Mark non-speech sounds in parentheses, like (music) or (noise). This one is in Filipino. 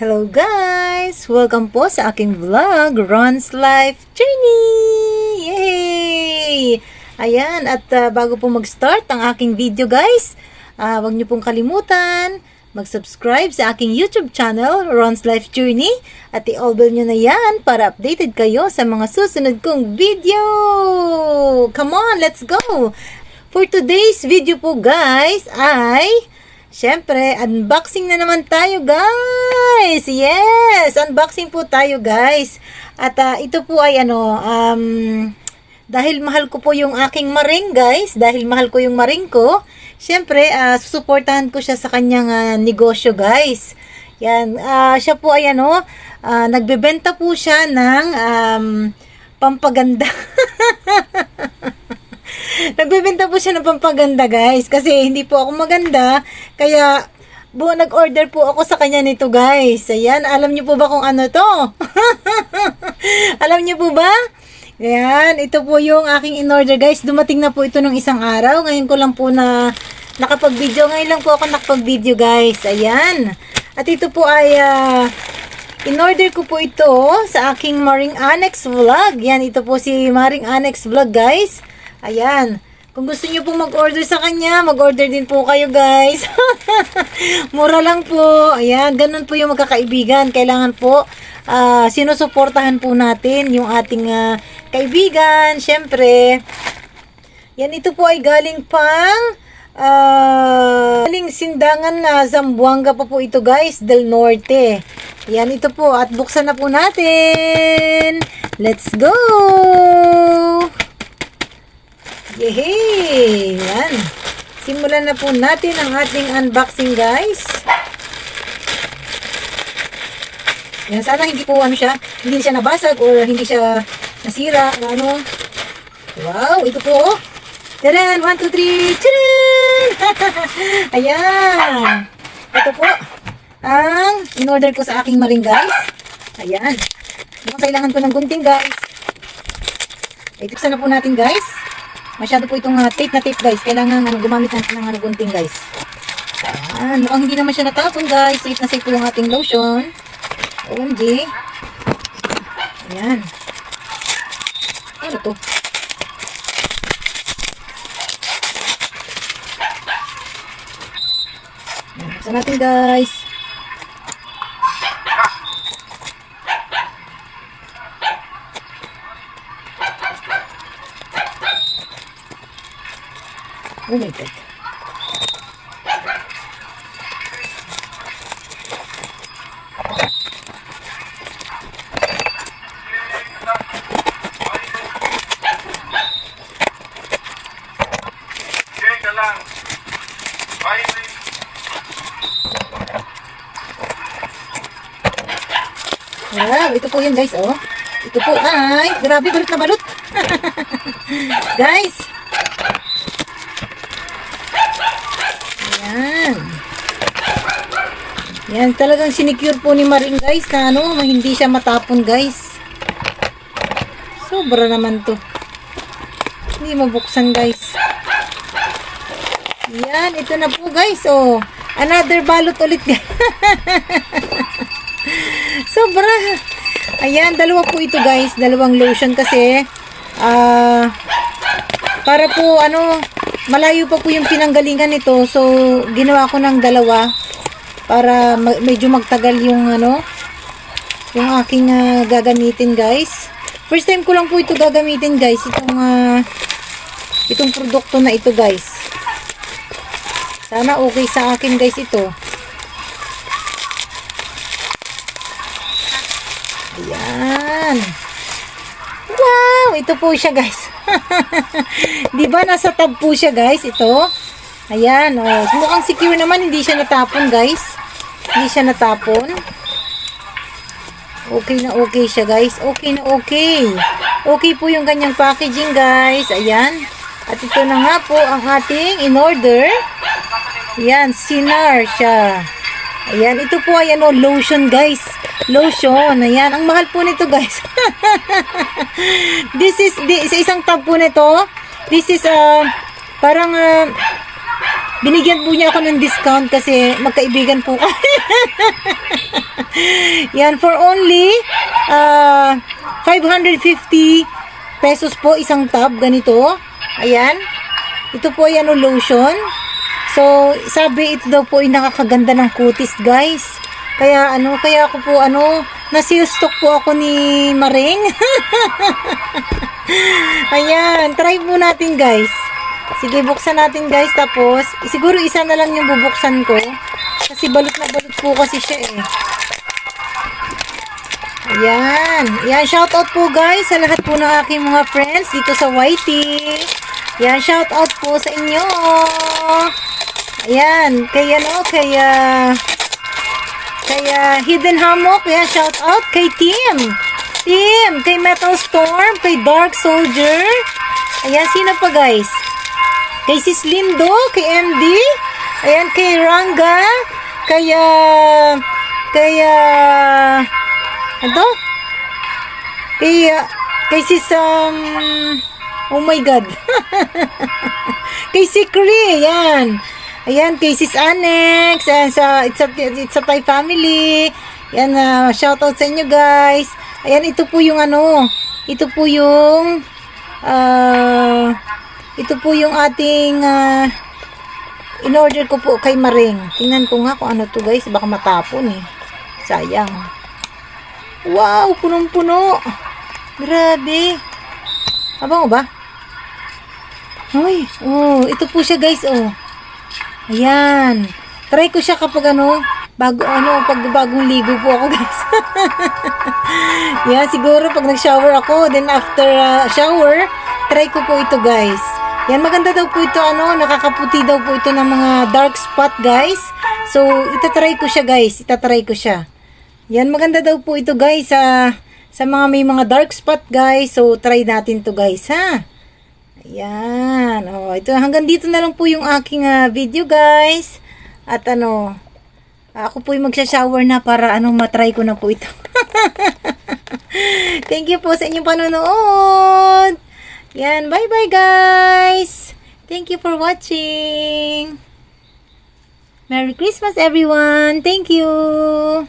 Hello guys! Welcome po sa aking vlog, Ron's Life Journey! Yay! Ayan, at ah, bago po mag-start ang aking video guys, ah, huwag niyo pong kalimutan mag-subscribe sa aking YouTube channel, Ron's Life Journey, at i-all bell nyo na yan para updated kayo sa mga susunod kong video! Come on, let's go! For today's video po guys ay Siyempre, unboxing na naman tayo, guys! Yes! Unboxing po tayo, guys. At ah, ito po ay ano, um, dahil mahal ko po yung aking maring, guys, dahil mahal ko yung maring ko, siyempre, ah, susuportahan ko siya sa kanyang ah, negosyo, guys. Yan, ah, siya po ay ano, ah, nagbebenta po siya ng um, pampaganda. (laughs) (laughs) Nagbebenta po siya ng pampaganda, guys. Kasi hindi po ako maganda. Kaya, bu nag-order po ako sa kanya nito, guys. Ayan, alam niyo po ba kung ano to? (laughs) alam niyo po ba? Ayan, ito po yung aking in-order, guys. Dumating na po ito ng isang araw. Ngayon ko lang po na nakapag-video. Ngayon lang po ako nakapag-video, guys. Ayan. At ito po ay... ah, In-order ko po ito sa aking Maring Annex Vlog. Yan, ito po si Maring Annex Vlog, guys. Ayan. Kung gusto niyo pong mag-order sa kanya, mag-order din po kayo, guys. (laughs) Mura lang po. Ayan, ganun po yung magkakaibigan. Kailangan po ah, sinusuportahan po natin yung ating ah, kaibigan. Siyempre, yan ito po ay galing pang ah, galing sindangan na Zamboanga pa po ito guys, del Norte. Yan ito po at buksan na po natin. Let's go! Yehey! Yan. Simulan na po natin ang ating unboxing guys. Yan, sana hindi po ano siya, hindi siya nabasag or hindi siya nasira o ano. Wow, ito po. Tadan! 1, 2, 3! Tadan! Ayan! Ito po. Ang in-order ko sa aking maring guys. Ayan. Mukhang kailangan ko ng gunting guys. Tiksan na po natin guys. Masyado po itong uh, tape na tape guys. Kailangan ano, gumamit natin ng ano, gunting guys. Ayan. Mukhang hindi naman siya natapon guys. Safe na safe po yung ating lotion. OMG. Ayan. Ano to? Buksan natin guys. Bye. Wow, ito po yun guys, oh. Ito po, ay, grabe, balot na balot. (laughs) guys. Ayan. Yan, talagang sinicure po ni Maring guys na ano, hindi siya matapon guys. Sobra naman to. Hindi mabuksan guys. Yan, ito na po guys, oh. Another balot ulit. (laughs) Sobra. Ayan, dalawa po ito guys. Dalawang lotion kasi ah para po ano malayo pa po yung pinanggalingan nito. So, ginawa ko ng dalawa para medyo magtagal yung ano yung aking ah, gagamitin guys. First time ko lang po ito gagamitin guys. Itong ah, itong produkto na ito guys. Sana okay sa akin guys ito. Ayan. Wow! Ito po siya, guys. (laughs) Di ba nasa tab po siya, guys? Ito. Ayan. Oh. Mukhang secure naman. Hindi siya natapon, guys. Hindi siya natapon. Okay na okay siya, guys. Okay na okay. Okay po yung kanyang packaging, guys. Ayan. At ito na nga po ang ating in-order. Ayan. Sinar siya. Ayan, ito po ay ano, lotion guys. Lotion, ayan. Ang mahal po nito guys. (laughs) this is, di, sa isang tub po nito, this is, uh, parang, uh, Binigyan po niya ako ng discount kasi magkaibigan po. (laughs) Yan, for only uh, 550 pesos po isang tub, ganito. Ayan. Ito po ay ano, lotion. So, sabi ito daw po ay nakakaganda ng kutis, guys. Kaya ano, kaya ako po ano, nasi-stock po ako ni Maring. (laughs) Ayan, try po natin, guys. Sige, buksan natin, guys. Tapos, siguro isa na lang yung bubuksan ko. Kasi balot na balot po kasi siya eh. Ayan. Ayan, shout out po guys sa lahat po ng aking mga friends dito sa YT. Ayan, shout out po sa inyo. Ayan, kay ano, kay ah, kay ah, Hidden Hammock. Ayan, shout out kay Team. Team, kay Metal Storm, kay Dark Soldier. Ayan, sino pa guys? Kay Sis Lindo, kay MD. Ayan, kay Ranga. Kay, ah, kay, ah, ano? Kay, ah, kay sis, um, oh my God. (laughs) kay si Cree, yan. Ayan, kay sis Annex, ayan, sa, it's a, it's a Thai family. Yan, uh, shout out sa inyo guys. Ayan, ito po yung ano, ito po yung, ah, ito po yung ating, ah, in-order ko po kay Maring. Tingnan ko nga kung ano to guys, baka matapon eh. Sayang. Wow, punong-puno. Grabe. Abang mo ba? Hoy, oh, ito po siya guys, oh. Ayan. Try ko siya kapag ano, bago ano, pag bagong ligo po ako (laughs) guys. Yan, siguro pag nag-shower ako, then after uh, shower, try ko po ito guys. Yan, maganda daw po ito, ano, nakakaputi daw po ito ng mga dark spot guys. So, itatry ko siya guys, itatry ko siya. Yan, maganda daw po ito guys sa sa mga may mga dark spot guys. So, try natin to guys ha. Ayan. Oh, ito hanggang dito na lang po yung aking ah, video guys. At ano, ako po yung magsha-shower na para ano matry ko na po ito. (laughs) Thank you po sa inyong panonood. Yan, bye-bye guys. Thank you for watching. Merry Christmas everyone. Thank you.